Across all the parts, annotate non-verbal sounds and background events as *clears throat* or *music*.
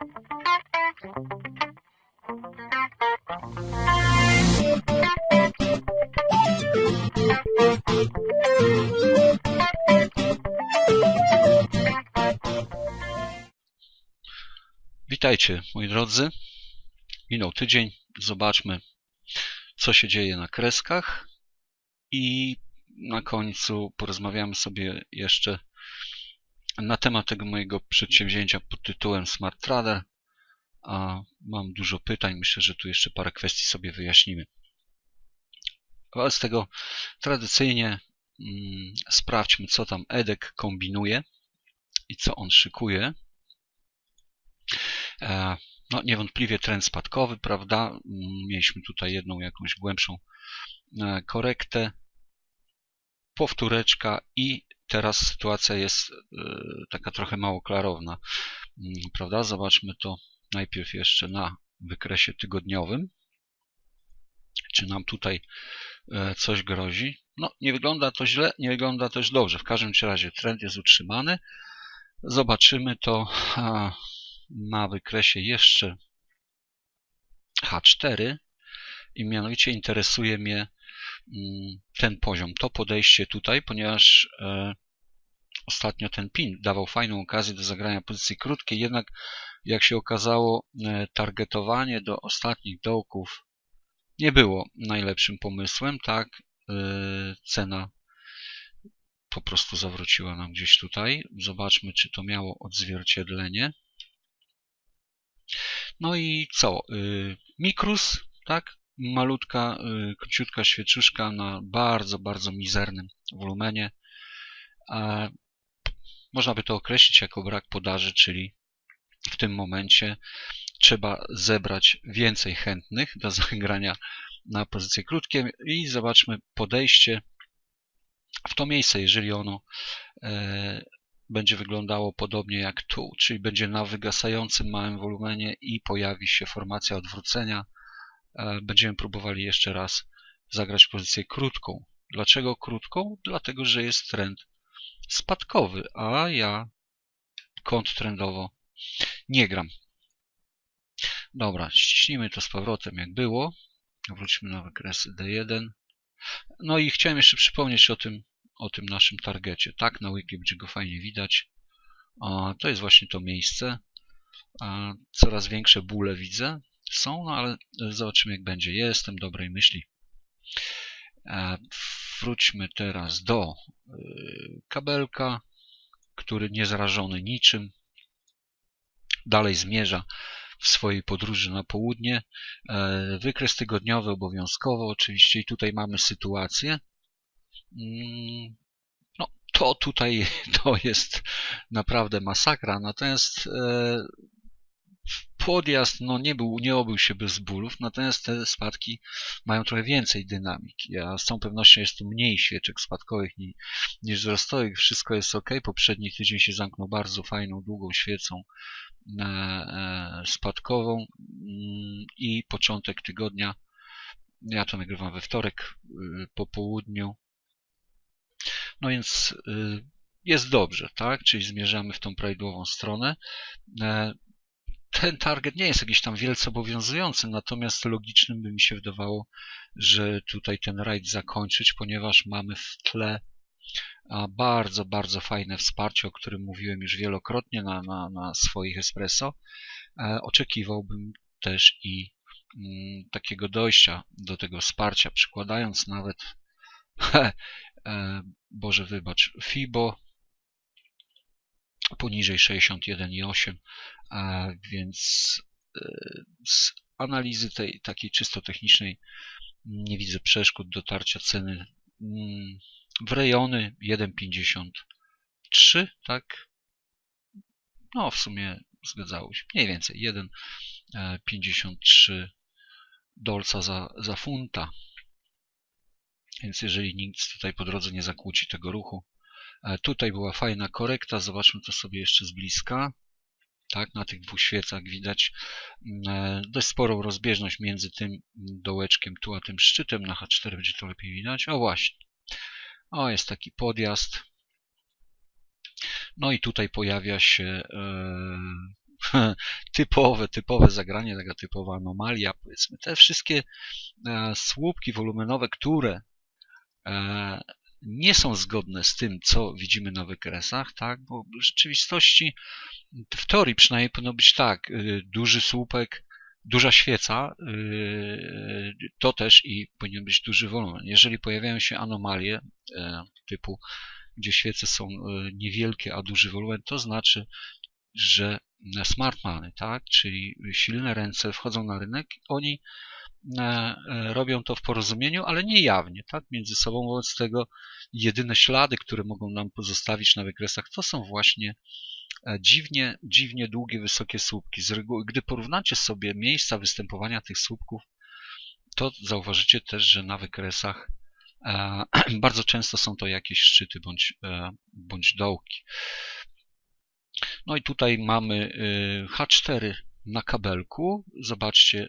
Witajcie moi drodzy. Minął tydzień. Zobaczmy, co się dzieje na kreskach. I na końcu porozmawiamy sobie jeszcze na temat tego mojego przedsięwzięcia pod tytułem Smart Trader. A mam dużo pytań. Myślę, że tu jeszcze parę kwestii sobie wyjaśnimy. Wobec tego tradycyjnie mm, sprawdźmy, co tam Edek kombinuje i co on szykuje. E, no, niewątpliwie trend spadkowy, prawda? Mieliśmy tutaj jedną jakąś głębszą e, korektę, powtóreczka i teraz sytuacja jest e, taka trochę mało klarowna, mm, prawda? Zobaczmy to najpierw jeszcze na wykresie tygodniowym. Czy nam tutaj coś grozi? No, nie wygląda to źle, nie wygląda też dobrze. W każdym razie trend jest utrzymany. Zobaczymy to na wykresie jeszcze H4 i mianowicie interesuje mnie ten poziom, to podejście tutaj, ponieważ e, ostatnio ten pin dawał fajną okazję do zagrania pozycji krótkiej, jednak jak się okazało e, targetowanie do ostatnich dołków nie było najlepszym pomysłem, tak e, cena po prostu zawróciła nam gdzieś tutaj. Zobaczmy, czy to miało odzwierciedlenie. No i co? Mikrus, tak? Malutka, y, króciutka świeczuszka na bardzo, bardzo mizernym wolumenie. Można by to określić jako brak podaży, czyli w tym momencie trzeba zebrać więcej chętnych do *laughs* zagrania na pozycję krótkie i zobaczmy podejście w to miejsce, jeżeli ono e, będzie wyglądało podobnie jak tu, czyli będzie na wygasającym małym wolumenie i pojawi się formacja odwrócenia. E, będziemy próbowali jeszcze raz zagrać pozycję krótką. Dlaczego krótką? Dlatego, że jest trend spadkowy, a ja konttrendowo nie gram. Dobra, ściśnijmy to z powrotem jak było. Wróćmy na wykres D1. No i chciałem jeszcze przypomnieć o tym o tym naszym targecie. Tak, na wiki będzie go fajnie widać. To jest właśnie to miejsce. Coraz większe bóle widzę. Są, no ale zobaczymy jak będzie. Jestem dobrej myśli. Wróćmy teraz do y, kabelka, który nie zarażony niczym. Dalej zmierza w swojej podróży na południe. E, wykres tygodniowy obowiązkowo oczywiście i tutaj mamy sytuację, Mm, no, to tutaj *laughs* to jest naprawdę masakra. Natomiast e, podjazd no, nie, był, nie obył się bez bólów, natomiast te spadki mają trochę więcej dynamiki. A z całą pewnością jest tu mniej świeczek spadkowych niż, niż wzrostowych. Wszystko jest ok. Poprzedni tydzień się zamknął bardzo fajną, długą świecą e, e, spadkową mm, i początek tygodnia. Ja to nagrywam we wtorek po południu. No więc y, jest dobrze, tak? Czyli zmierzamy w tą prawidłową stronę. Ten target nie jest jakiś tam wielce obowiązujący, natomiast logicznym by mi się wydawało, że tutaj ten rajd zakończyć, ponieważ mamy w tle bardzo, bardzo fajne wsparcie, o którym mówiłem już wielokrotnie na, na, na swoich espresso. E, oczekiwałbym też i mm, takiego dojścia do tego wsparcia, przykładając nawet *laughs* E, Boże wybacz, FIBO poniżej 61,8, więc e, z analizy tej takiej czysto technicznej nie widzę przeszkód dotarcia ceny mm, w rejony 1,53, tak? No, w sumie zgadzało się. Mniej więcej 1,53 dolca za, za funta. Więc jeżeli nikt tutaj po drodze nie zakłóci tego ruchu. E, tutaj była fajna korekta, zobaczmy to sobie jeszcze z bliska. Tak, na tych dwóch świecach widać mm, e, dość sporą rozbieżność między tym dołeczkiem tu a tym szczytem. Na H4 będzie to lepiej widać. O właśnie. O, jest taki podjazd. No i tutaj pojawia się e, *laughs* typowe, typowe zagranie, taka typowa anomalia, powiedzmy. Te wszystkie e, słupki wolumenowe, które e, nie są zgodne z tym, co widzimy na wykresach, tak? bo w rzeczywistości, w teorii przynajmniej powinno być tak, y, duży słupek, duża świeca, y, to też i powinien być duży wolumen. Jeżeli pojawiają się anomalie e, typu, gdzie świece są e, niewielkie, a duży wolumen, to znaczy, że smartmany, tak, czyli silne ręce wchodzą na rynek, oni robią to w porozumieniu, ale nie jawnie, tak, między sobą. Wobec tego jedyne ślady, które mogą nam pozostawić na wykresach, to są właśnie e, dziwnie, dziwnie długie, wysokie słupki. Z reguły, gdy porównacie sobie miejsca występowania tych słupków, to zauważycie też, że na wykresach e, *clears throat* bardzo często są to jakieś szczyty bądź, e, bądź dołki. No i tutaj mamy e, H4 na kabelku. Zobaczcie,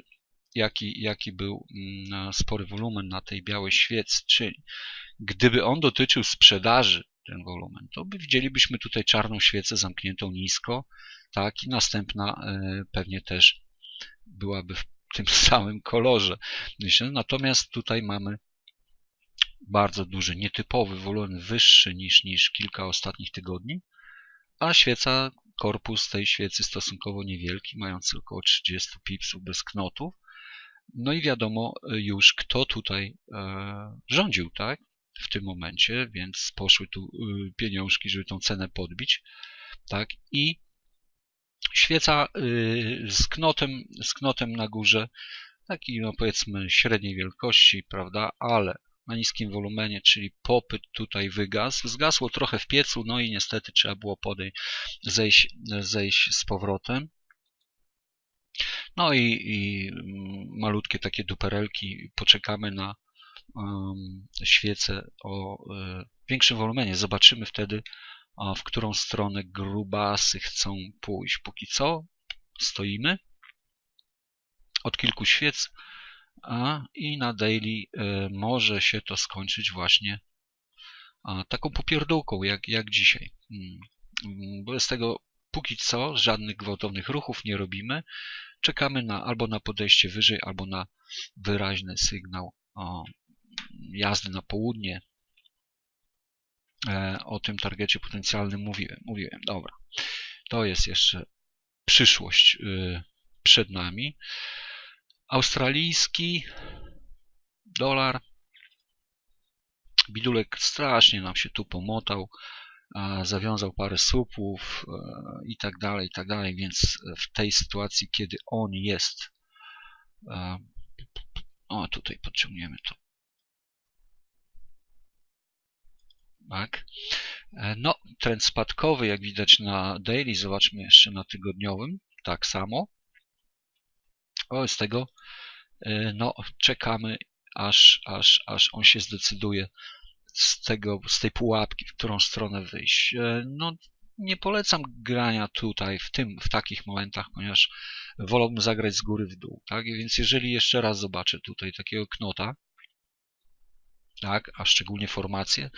jaki, jaki był mm, spory wolumen na tej białej świecy, czyli gdyby on dotyczył sprzedaży, ten wolumen, to by widzielibyśmy tutaj czarną świecę zamkniętą nisko, tak, i następna e, pewnie też byłaby w tym *laughs* samym kolorze. Natomiast tutaj mamy bardzo duży, nietypowy wolumen, wyższy niż, niż kilka ostatnich tygodni, a świeca, korpus tej świecy stosunkowo niewielki, mający około 30 pipsów bez knotów, no i wiadomo e, już, kto tutaj e, rządził, tak? W tym momencie, więc poszły tu e, pieniążki, żeby tą cenę podbić, tak? I świeca z knotem, z knotem na górze, taki no powiedzmy średniej wielkości, prawda, ale na niskim wolumenie, czyli popyt tutaj wygasł. Zgasło trochę w piecu, no i niestety trzeba było podejść, zejść, zejść z powrotem. No i, i malutkie takie duperelki. Poczekamy na um, świecę o y, większym wolumenie. Zobaczymy wtedy, a, w którą stronę grubasy chcą pójść. Póki co stoimy od kilku świec a, i na daily y, może się to skończyć właśnie a, taką popierdółką, jak, jak dzisiaj. Hmm. Bez tego póki co żadnych gwałtownych ruchów nie robimy. Czekamy na, albo na podejście wyżej, albo na wyraźny sygnał o, jazdy na południe. E, o tym targecie potencjalnym mówiłem. Mówiłem, dobra. To jest jeszcze przyszłość y, przed nami. Australijski dolar. Bidulek strasznie nam się tu pomotał zawiązał parę słupów e, i tak dalej, i tak dalej, więc w tej sytuacji, kiedy on jest, e, o tutaj podciągniemy to, tak, e, no trend spadkowy, jak widać na daily, zobaczmy jeszcze na tygodniowym, tak samo, z tego, no czekamy aż, aż, aż on się zdecyduje z, tego, z tej pułapki, w którą stronę wyjść. E, no, nie polecam grania tutaj, w, tym, w takich momentach, ponieważ wolałbym zagrać z góry w dół. Tak? Więc jeżeli jeszcze raz zobaczę tutaj takiego knota, tak, a szczególnie formację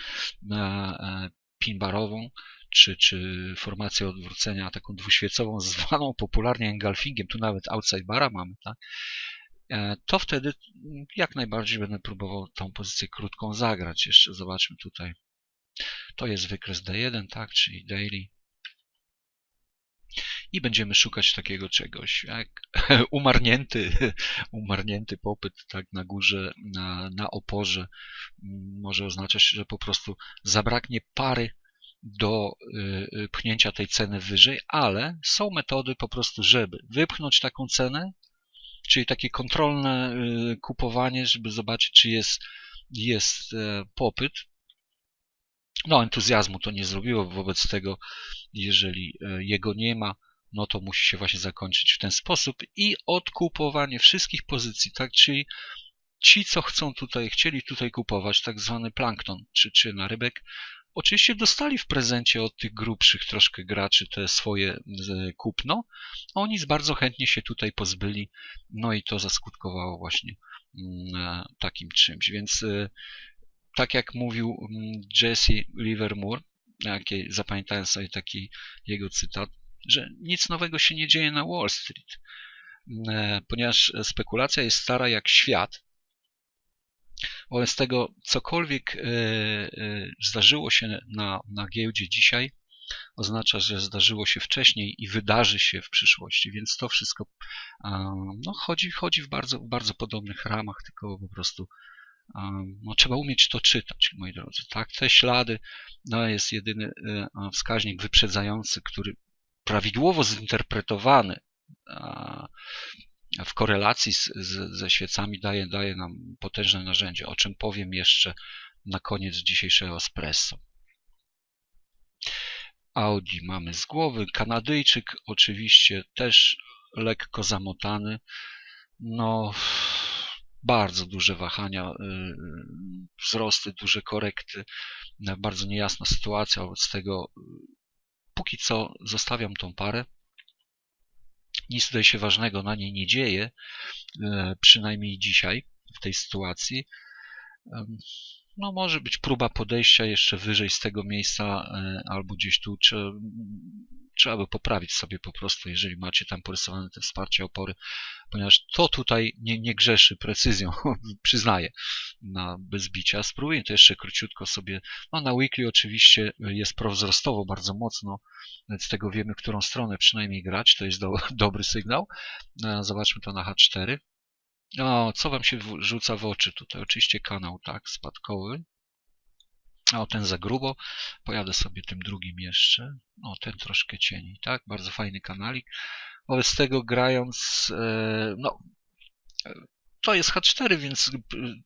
e, pinbarową, czy, czy formację odwrócenia taką dwuświecową, *laughs* zwaną popularnie engulfingiem, tu nawet outside bara mamy, tak? E, to wtedy jak najbardziej będę próbował tą pozycję krótką zagrać. Jeszcze zobaczmy tutaj. To jest wykres D1, tak, czyli daily. I będziemy szukać takiego czegoś jak *laughs* umarnięty, *laughs* umarnięty popyt tak na górze, na, na oporze. Może oznaczać, że po prostu zabraknie pary do y, y, pchnięcia tej ceny wyżej, ale są metody po prostu, żeby wypchnąć taką cenę, czyli takie kontrolne y, kupowanie, żeby zobaczyć, czy jest, jest e, popyt. No, entuzjazmu to nie zrobiło, wobec tego, jeżeli e, jego nie ma, no to musi się właśnie zakończyć w ten sposób i odkupowanie wszystkich pozycji, tak, czyli ci, co chcą tutaj, chcieli tutaj kupować, tak zwany plankton, czy, czy na rybek, Oczywiście dostali w prezencie od tych grubszych troszkę graczy te swoje kupno. Oni bardzo chętnie się tutaj pozbyli, no i to zaskutkowało właśnie mm, e, takim czymś. Więc e, tak jak mówił mm, Jesse Livermore, zapamiętałem sobie taki jego cytat, że nic nowego się nie dzieje na Wall Street, e, ponieważ spekulacja jest stara jak świat. Wobec tego cokolwiek zdarzyło się na, na giełdzie dzisiaj, oznacza, że zdarzyło się wcześniej i wydarzy się w przyszłości, więc to wszystko no, chodzi, chodzi w bardzo, bardzo podobnych ramach, tylko po prostu no, trzeba umieć to czytać, moi drodzy. Tak? Te ślady no, jest jedyny e, wskaźnik wyprzedzający, który prawidłowo zinterpretowany w korelacji z, z, ze świecami daje, daje nam potężne narzędzie, o czym powiem jeszcze na koniec dzisiejszego espresso. Audi mamy z głowy, Kanadyjczyk oczywiście też lekko zamotany. No, bardzo duże wahania, y, wzrosty, duże korekty, bardzo niejasna sytuacja, wobec tego póki co zostawiam tą parę. Nic tutaj się ważnego na niej nie dzieje, przynajmniej dzisiaj w tej sytuacji no może być próba podejścia jeszcze wyżej z tego miejsca e, albo gdzieś tu trzeba, trzeba by poprawić sobie po prostu, jeżeli macie tam porysowane te wsparcie opory, ponieważ to tutaj nie, nie grzeszy precyzją, *laughs* przyznaję, na bezbicia. Spróbuję to jeszcze króciutko sobie, no na weekly oczywiście jest prowzrostowo bardzo mocno, z tego wiemy, którą stronę przynajmniej grać, to jest do, *laughs* dobry sygnał. E, zobaczmy to na H4. O, co wam się rzuca w oczy tutaj? Oczywiście kanał, tak, spadkowy. O, ten za grubo. Pojadę sobie tym drugim jeszcze. O, ten troszkę cieni, tak? Bardzo fajny kanalik. Wobec tego grając, e, no, to jest H4, więc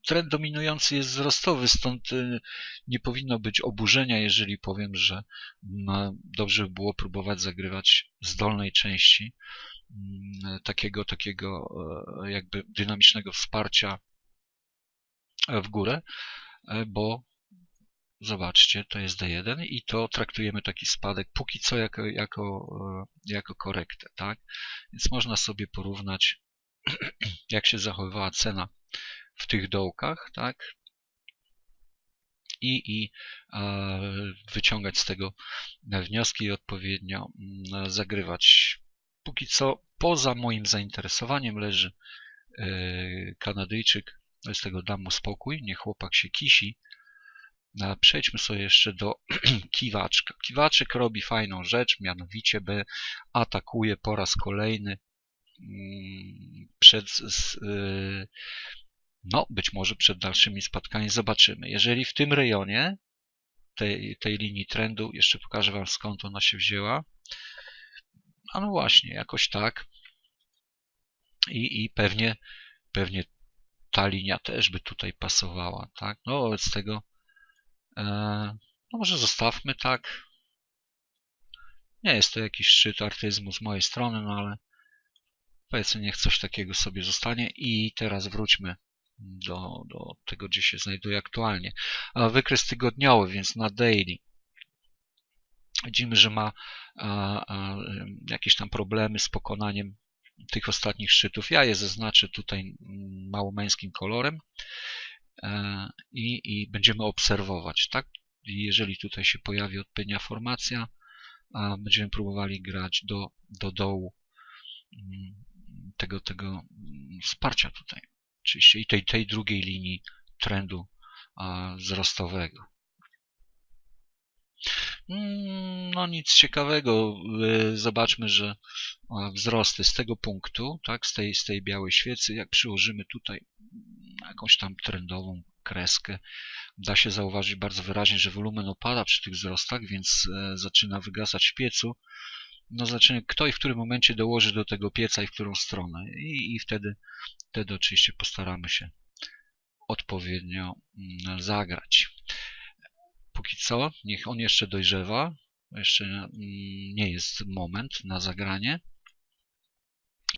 trend dominujący jest wzrostowy, stąd e, nie powinno być oburzenia, jeżeli powiem, że no, dobrze by było próbować zagrywać z dolnej części takiego, takiego e, jakby dynamicznego wsparcia w górę, e, bo zobaczcie, to jest D1 i to traktujemy taki spadek póki co jako, jako, e, jako korektę, tak? Więc można sobie porównać, *clears throat* jak się zachowywała cena w tych dołkach, tak? I, i wyciągać z tego wnioski i odpowiednio mm, zagrywać póki co poza moim zainteresowaniem leży e, Kanadyjczyk. Z tego dam mu spokój, niech chłopak się kisi. Przejdźmy sobie jeszcze do *clears throat* kiwaczka. Kiwaczek robi fajną rzecz, mianowicie B atakuje po raz kolejny mm, przed, e, no być może przed dalszymi spadkami zobaczymy. Jeżeli w tym rejonie tej, tej linii trendu, jeszcze pokażę Wam skąd ona się wzięła, a no właśnie, jakoś tak. I, i pewnie, pewnie ta linia też by tutaj pasowała, tak? No wobec tego e, no może zostawmy tak. Nie jest to jakiś szczyt artyzmu z mojej strony, no ale powiedzmy niech coś takiego sobie zostanie i teraz wróćmy do, do tego, gdzie się znajduje aktualnie. A wykres tygodniowy, więc na daily. Widzimy, że ma jakieś tam problemy z pokonaniem tych ostatnich szczytów. Ja je zaznaczę tutaj mm, małomeńskim kolorem e, i, i będziemy obserwować. Tak? Jeżeli tutaj się pojawi odpowiednia formacja, będziemy próbowali grać do, do dołu mm, tego, tego mm, wsparcia tutaj. Oczywiście i tej, tej drugiej linii trendu wzrostowego. Mm, no nic ciekawego. Y, zobaczmy, że wzrosty z tego punktu, tak, z tej, z tej białej świecy, jak przyłożymy tutaj jakąś tam trendową kreskę, da się zauważyć bardzo wyraźnie, że wolumen opada przy tych wzrostach, więc e, zaczyna wygasać w piecu. No zaczyna, kto i w którym momencie dołoży do tego pieca i w którą stronę. I, i wtedy, wtedy oczywiście postaramy się odpowiednio mm, zagrać póki co, niech on jeszcze dojrzewa. Jeszcze mm, nie jest moment na zagranie.